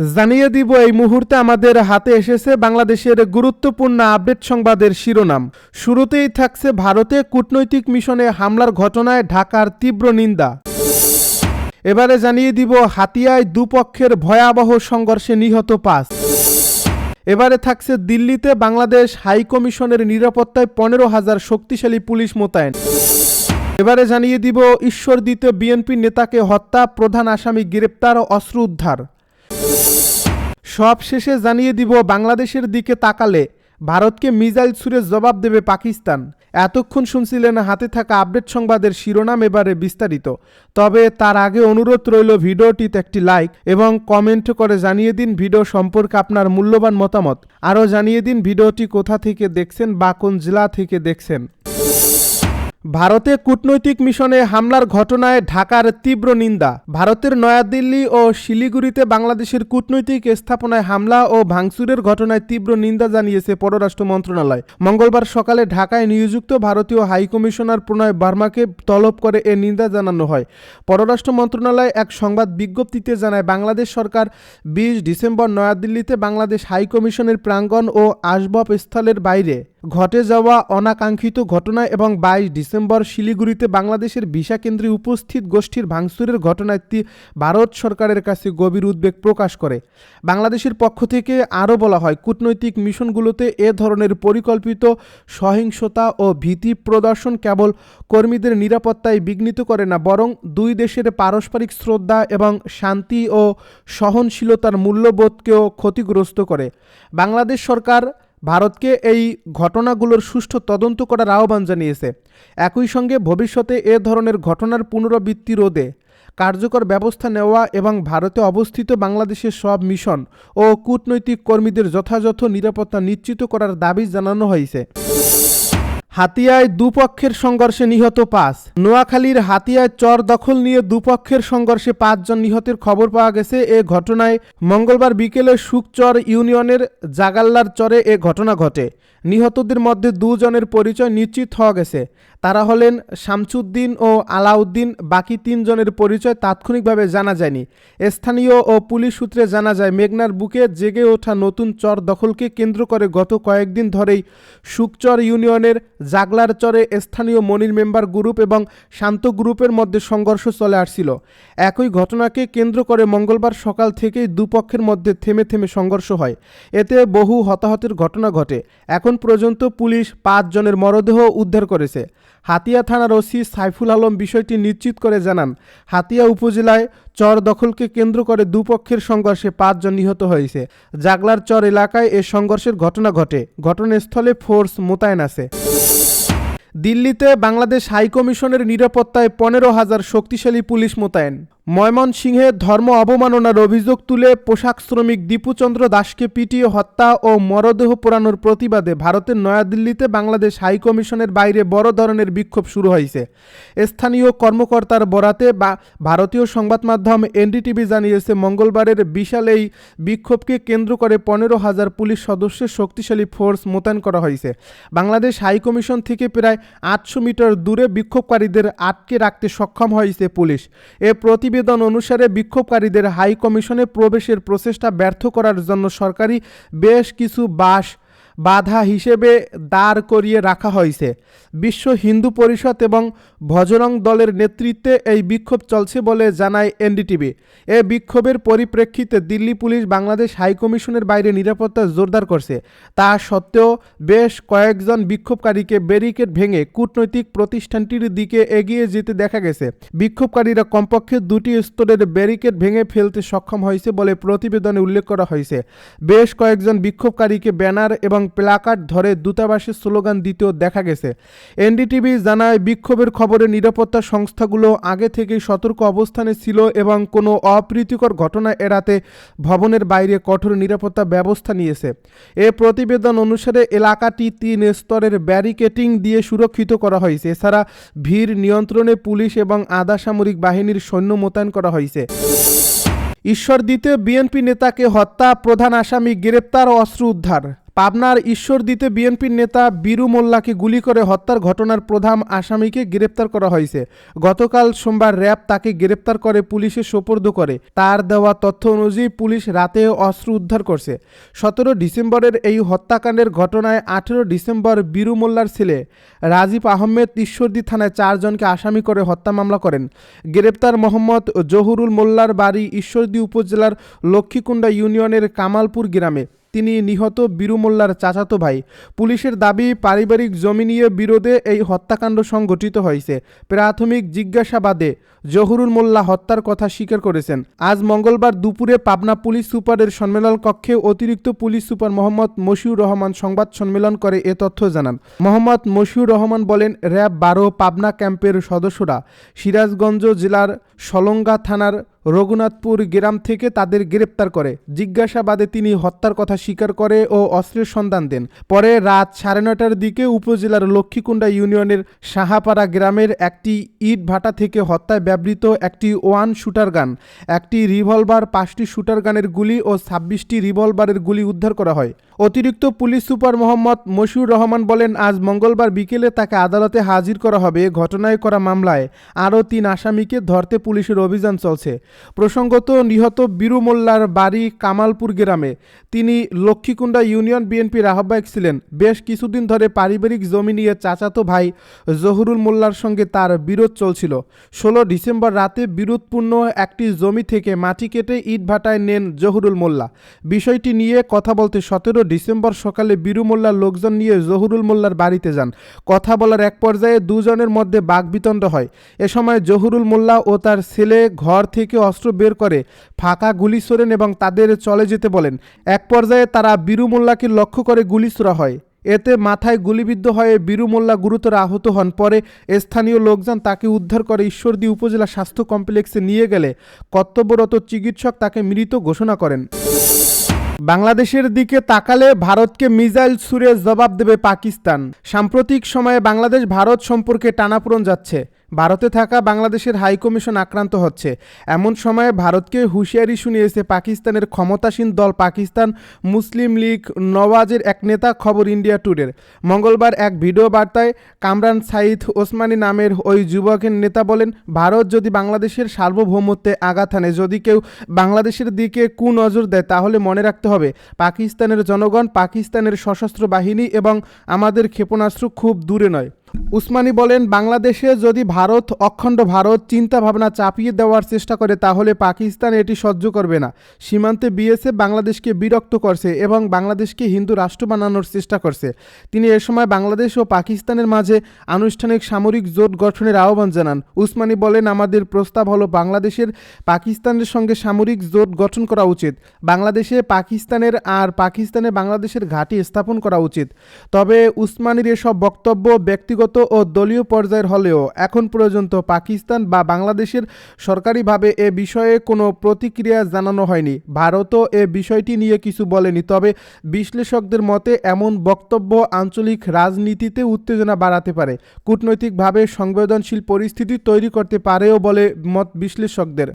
জানিয়ে দিব, এই মুহূর্তে আমাদের হাতে এসেছে বাংলাদেশের গুরুত্বপূর্ণ আপডেট সংবাদের শিরোনাম। শুরুতেই থাকছে ভারতে কূটনৈতিক মিশনে হামলার ঘটনায় ঢাকার তীব্র নিন্দা। এবারে জানিয়ে দিব, হাতিয়ায় দুপক্ষের ভয়াবহ সংঘর্ষে নিহত পাঁচ। এবারে থাকছে দিল্লিতে বাংলাদেশ হাই কমিশনের নিরাপত্তায় পনেরো হাজার শক্তিশালী পুলিশ মোতায়েন। এবারে জানিয়ে দিব ঈশ্বর দিতে বিএনপি নেতাকে হত্যা, প্রধান আসামি গ্রেপ্তার ও অস্ত্র উদ্ধার। সব শেষে জানিয়ে দিব বাংলাদেশের দিকে তাকালে ভারতকে মিজাইল ছুড়ে জবাব দেবে পাকিস্তান। এতক্ষণ শুনছিলেন হাতে থাকা আপডেট সংবাদের শিরোনাম এবারে বিস্তারিত। তবে তার আগে অনুরোধ রইল ভিডিওটিতে একটি লাইক এবং কমেন্ট করে জানিয়ে দিন ভিডিও সম্পর্কে আপনার মূল্যবান মতামত। আরও জানিয়ে দিন ভিডিওটি কোথা থেকে দেখছেন বা কোন জেলা থেকে দেখছেন। ভারতে কূটনৈতিক মিশনে হামলার ঘটনায় ঢাকার তীব্র নিন্দা। ভারতের নয়াদিল্লি ও শিলিগুড়িতে বাংলাদেশের কূটনৈতিক স্থাপনায় হামলা ও ভাঙচুরের ঘটনায় তীব্র নিন্দা জানিয়েছে পররাষ্ট্র মন্ত্রণালয়। মঙ্গলবার সকালে ঢাকায় নিয়োজিত ভারতীয় হাইকমিশনার প্রণয় বার্মাকে তলব করে এ নিন্দা জানানো হয়। পররাষ্ট্র মন্ত্রণালয় এক সংবাদ বিজ্ঞপ্তিতে জানায়, বাংলাদেশ সরকার বিশ ডিসেম্বর নয়াদিল্লিতে বাংলাদেশ হাইকমিশনের প্রাঙ্গণ ও আসবাবস্থলের বাইরে ঘটে যাওয়া অনাকাঙ্ক্ষিত ঘটনা এবং বাইশ ডিসেম্বর শিলিগুড়িতে বাংলাদেশের ভিসা কেন্দ্রে উপস্থিত গোষ্ঠীর ভাঙচুরের ঘটনায় তি- ভারত সরকারের কাছে গভীর উদ্বেগ প্রকাশ করে। বাংলাদেশের পক্ষ থেকে আরও বলা হয়, কূটনৈতিক মিশনগুলোতে এ ধরনের পরিকল্পিত সহিংসতা ও ভীতি প্রদর্শন কেবল কর্মীদের নিরাপত্তায় বিঘ্নিত করে না, বরং দুই দেশের পারস্পরিক শ্রদ্ধা এবং শান্তি ও সহনশীলতার মূল্যবোধকেও ক্ষতিগ্রস্ত করে। বাংলাদেশ সরকার ভারতকে এই ঘটনাগুলোর সুষ্ঠু তদন্ত করার আহ্বান জানিয়েছে। একই সঙ্গে ভবিষ্যতে এ ধরনের ঘটনার পুনরাবৃত্তি রোধে কার্যকর ব্যবস্থা নেওয়া এবং ভারতে অবস্থিত বাংলাদেশের সব মিশন ও কূটনৈতিক কর্মীদের যথাযথ নিরাপত্তা নিশ্চিত করার দাবি জানানো হয়েছে। হাতিয়ায় দুপক্ষের সংঘর্ষে নিহত পাঁচ। নোয়াখালীর হাতিয়ায় চর দখল নিয়ে দুপক্ষের সংঘর্ষে পাঁচজন নিহতের খবর পাওয়া গেছে। এ ঘটনায় মঙ্গলবার বিকেলে সুকচর ইউনিয়নের জাগাল্লার চরে এ ঘটনা ঘটে। নিহতদের মধ্যে দুজনের পরিচয় নিশ্চিত হওয়া গেছে। তারা হলেন শামসুদ্দিন ও আলাউদ্দিন, বাকি তিনজনের পরিচয় তাৎক্ষণিকভাবে জানা যায়নি। স্থানীয় ও পুলিশ সূত্রে জানা যায়, মেঘনার বুকে জেগে ওঠা নতুন চর দখলকে কেন্দ্র করে গত কয়েকদিন ধরেই সুকচর ইউনিয়নের জাগলার চরে স্থানীয় মনির মেম্বার গ্রুপ এবং শান্ত গ্রুপের মধ্যে সংঘর্ষ চলে আসছিল। একই ঘটনাকে কেন্দ্র করে মঙ্গলবার সকাল থেকেই দুপক্ষের মধ্যে থেমে থেমে সংঘর্ষ হয়। এতে বহু হতাহতের ঘটনা ঘটে। এখন পর্যন্ত পুলিশ পাঁচজনের মরদেহ উদ্ধার করেছে। হাতিয়া থানার ওসি সাইফুল আলম বিষয়টি নিশ্চিত করে জানান, হাতিয়া উপজেলায় চর দখলকে কেন্দ্র করে দুপক্ষের সংঘর্ষে পাঁচজন নিহত হয়েছে। জাগলার চর এলাকায় এ সংঘর্ষের ঘটনা ঘটে। ঘটনাস্থলে ফোর্স মোতায়েন আছে। দিল্লিতে বাংলাদেশ হাইকমিশনের নিরাপত্তায় পনেরো হাজার শক্তিশালী পুলিশ মোতায়েন। ময়মনসিংহে ধর্ম অবমাননার অভিযোগ তুলে পোশাক শ্রমিক দীপুচন্দ্র দাসকে পিটিয়ে হত্যা ও মরদেহ পোড়ানোর প্রতিবাদে ভারতের নয়াদিল্লিতে বাংলাদেশ হাইকমিশনের বাইরে বড় ধরনের বিক্ষোভ শুরু হয়েছে। স্থানীয় কর্মকর্তার বরাতে বা ভারতীয় সংবাদ মাধ্যম এনডিটিভি জানিয়েছে, মঙ্গলবারের বিশাল এই বিক্ষোভকে কেন্দ্র করে পনেরো হাজার পুলিশ সদস্যের শক্তিশালী ফোর্স মোতায়েন করা হয়েছে। বাংলাদেশ হাইকমিশন থেকে প্রায় আটশো মিটার দূরে বিক্ষোভকারীদের আটকে রাখতে সক্ষম হয়েছে পুলিশ। এ প্রতিবেদন অনুসারে বিক্ষোভকারীদের হাইকমিশনে প্রবেশের প্রচেষ্টা ব্যর্থ করার জন্য সরকারি বেশ কিছু বাস বাধা হিসেবে দাঁড় করিয়ে রাখা হয়েছে। বিশ্ব হিন্দু পরিষদ এবং ভজরং দলের নেতৃত্বে এই বিক্ষোভ চলছে বলে জানায় এনডিটিভি। এ বিক্ষোভের পরিপ্রেক্ষিতে দিল্লি পুলিশ বাংলাদেশ হাইকমিশনের বাইরে নিরাপত্তা জোরদার করছে। তা সত্ত্বেও বেশ কয়েকজন বিক্ষোভকারীকে ব্যারিকেড ভেঙে কূটনৈতিক প্রতিষ্ঠানটির দিকে এগিয়ে যেতে দেখা গেছে। বিক্ষোভকারীরা কমপক্ষে দুটি স্তরের ব্যারিকেড ভেঙে ফেলতে সক্ষম হয়েছে বলে প্রতিবেদনে উল্লেখ করা হয়েছে। বেশ কয়েকজন বিক্ষোভকারীকে ব্যানার এবং প্লাকার্ড ধরে দূতাবাসের স্লোগান দিতেও দেখা গেছে। এনডিটিভি জানায়, বিক্ষোভের খবরে নিরাপত্তা সংস্থাগুলো আগে থেকেই সতর্ক অবস্থানে ছিল এবং কোনো অপ্রীতিকর ঘটনা এড়াতে ভবনের বাইরে কঠোর নিরাপত্তা ব্যবস্থা নিয়েছে। এ প্রতিবেদন অনুসারে এলাকাটি তিন স্তরের ব্যারিকেটিং দিয়ে সুরক্ষিত করা হয়েছে। এছাড়া ভিড় নিয়ন্ত্রণে পুলিশ এবং আধা সামরিক বাহিনীর সৈন্য মোতায়েন করা হয়েছে। ঈশ্বর দিতে বিএনপি নেতাকে হত্যা, প্রধান আসামি গ্রেপ্তার অস্ত্র উদ্ধার। পাবনার ঈশ্বরদীতে বিএনপির নেতা বীরু মোল্লাকে গুলি করে হত্যার ঘটনার প্রধান আসামিকে গ্রেপ্তার করা হয়েছে। গতকাল সোমবার র্যাব তাকে গ্রেপ্তার করে পুলিশে সোপর্দ করে। তার দেওয়া তথ্য অনুযায়ী পুলিশ রাতে অস্ত্র উদ্ধার করছে। সতেরো ডিসেম্বরের এই হত্যাকাণ্ডের ঘটনায় আঠেরো ডিসেম্বর বীরু মোল্লার ছেলে রাজীব আহমেদ ঈশ্বরদী থানায় চারজনকে আসামি করে হত্যা মামলা করেন। গ্রেপ্তার মোহাম্মদ জহুরুল মোল্লার বাড়ি ঈশ্বরদী উপজেলার লক্ষ্মীকুণ্ডা ইউনিয়নের কামালপুর গ্রামে। তিনি নিহত বীরু মোল্লার চাচাতো ভাই। পুলিশের দাবি, পারিবারিক জমি নিয়ে বিরোধে এই হত্যাকাণ্ড সংঘটিত হয়েছে। প্রাথমিক জিজ্ঞাসাবাদে জহুরুল মোল্লা হত্যার কথা স্বীকার করেছেন। আজ মঙ্গলবার দুপুরে পাবনা পুলিশ সুপারের সম্মেলন কক্ষে অতিরিক্ত পুলিশ সুপার মোহাম্মদ মশিউর রহমান সংবাদ সম্মেলন করে এ তথ্য জানান। মোহাম্মদ মশিউর রহমান বলেন, র্যাব বারো পাবনা ক্যাম্পের সদস্যরা সিরাজগঞ্জ জেলার সলঙ্গা থানার রঘুনাথপুর গ্রাম থেকে তাদের গ্রেপ্তার করে। জিজ্ঞাসাবাদে তিনি হত্যার কথা স্বীকার করে ও অস্ত্রের সন্ধান দেন। পরে রাত সাড়ে নটার দিকে উপজেলার লক্ষ্মীকুণ্ডা ইউনিয়নের সাহাপাড়া গ্রামের একটি ইট ভাটা থেকে হত্যায় ব্যবহৃত একটি ওয়ান শুটার গান, একটি রিভলভার, পাঁচটি শুটার গানের গুলি ও ছাব্বিশটি রিভলভারের গুলি উদ্ধার করা হয়। অতিরিক্ত পুলিশ সুপার মোহাম্মদ মশিউর রহমান বলেন, আজ মঙ্গলবার বিকেলে তাকে আদালতে হাজির করা হবে। ঘটনায় করা মামলায় আরও তিন আসামিকে ধরতে পুলিশের অভিযান চলছে। প্রসঙ্গত নিহত বীরু মোল্লার বাড়ি কামালপুর গ্রামে। তিনি লক্ষ্মীকুণ্ডা ইউনিয়ন বিএনপির আহ্বায়ক ছিলেন। বেশ কিছুদিন ধরে পারিবারিক জমি নিয়ে চাচাতো ভাই জহুরুল মোল্লার সঙ্গে তার বিরোধ চলছিল। ষোলো ডিসেম্বর রাতে বিরোধপূর্ণ একটি জমি থেকে মাটি কেটে ইট ভাটায় নেন জহুরুল মোল্লা। বিষয়টি নিয়ে কথা বলতে সতেরো ডিসেম্বর সকালে বীরু মোল্লার লোকজন নিয়ে জহুরুল মোল্লার বাড়িতে যান। কথা বলার এক পর্যায়ে দুজনের মধ্যে বাগবিতণ্ড হয়। এ সময় জহুরুল মোল্লা ও তার ছেলে ঘর থেকে অস্ত্র বের করে, ফাঁকা গুলি ছোড়েন এবং তাদের চলে যেতে বলেন। এক পর্যায়ে তারা বীরু মোল্লাকে লক্ষ্য করে গুলি ছোড়া হয়। এতে মাথায় গুলিবিদ্ধ হয়ে বীরু মোল্লা গুরুতর আহত হন। পরে স্থানীয় লোকজন তাকে উদ্ধার করে ঈশ্বরদী উপজেলা স্বাস্থ্য কমপ্লেক্সে নিয়ে গেলে কর্তব্যরত চিকিৎসক তাকে মৃত ঘোষণা করেন। বাংলাদেশের দিকে তাকালে ভারতকে মিসাইল ছুড়ে জবাব দেবে পাকিস্তান। সাম্প্রতিক সময়ে বাংলাদেশ ভারত সম্পর্কে টানাপোড়ন যাচ্ছে। ভারতে থাকা বাংলাদেশের হাইকমিশন আক্রান্ত হচ্ছে। এমন সময়ে ভারতকে হুঁশিয়ারি শুনিয়েছে পাকিস্তানের ক্ষমতাসীন দল পাকিস্তান মুসলিম লীগ নওয়াজের এক নেতা খবর ইন্ডিয়া ট্যুরের মঙ্গলবার এক ভিডিও বার্তায় কামরান সাইদ ওসমানী নামের ওই যুবকের নেতা বলেন, ভারত যদি বাংলাদেশের সার্বভৌমত্বে আঘাত আনে যদি কেউ বাংলাদেশের দিকে কুনজর দেয়, তাহলে মনে রাখতে হবে, পাকিস্তানের জনগণ পাকিস্তানের সশস্ত্র বাহিনী এবং আমাদের ক্ষেপণাস্ত্র খুব দূরে নয়। উসমানী বলেন, বাংলাদেশে যদি ভারত, অখণ্ড ভারত চিন্তা ভাবনা চাপিয়ে দেওয়ার চেষ্টা করে, তাহলে পাকিস্তান এটি সহ্য করবে না। সীমান্তে বিএসএফ বাংলাদেশকে বিরক্ত করছে এবং বাংলাদেশকে হিন্দু রাষ্ট্র বানানোর চেষ্টা করছে। তিনি এ সময় বাংলাদেশ ও পাকিস্তানের মাঝে আনুষ্ঠানিক সামরিক জোট গঠনের আহ্বান জানান। উসমানী বলেন, আমাদের প্রস্তাব হলো, বাংলাদেশের পাকিস্তানের সঙ্গে সামরিক জোট গঠন করা উচিত। বাংলাদেশে পাকিস্তানের আর পাকিস্তানে বাংলাদেশের ঘাঁটি স্থাপন করা উচিত। তবে উসমানীর এসব বক্তব্য ব্যক্তিগত ও দলীয় পর্যায়ের হলেও এখন পর্যন্ত পাকিস্তান বা বাংলাদেশের সরকারিভাবে এ বিষয়ে কোনো প্রতিক্রিয়া জানানো হয়নি। ভারতও এ বিষয়টি নিয়ে কিছু বলেনি, তবে বিশ্লেষকদের মতে এমন বক্তব্য আঞ্চলিক রাজনীতিতে উত্তেজনা বাড়াতে পারে। কূটনৈতিকভাবে সংবেদনশীল পরিস্থিতি তৈরি করতে পারেও বলে মত বিশ্লেষকদের।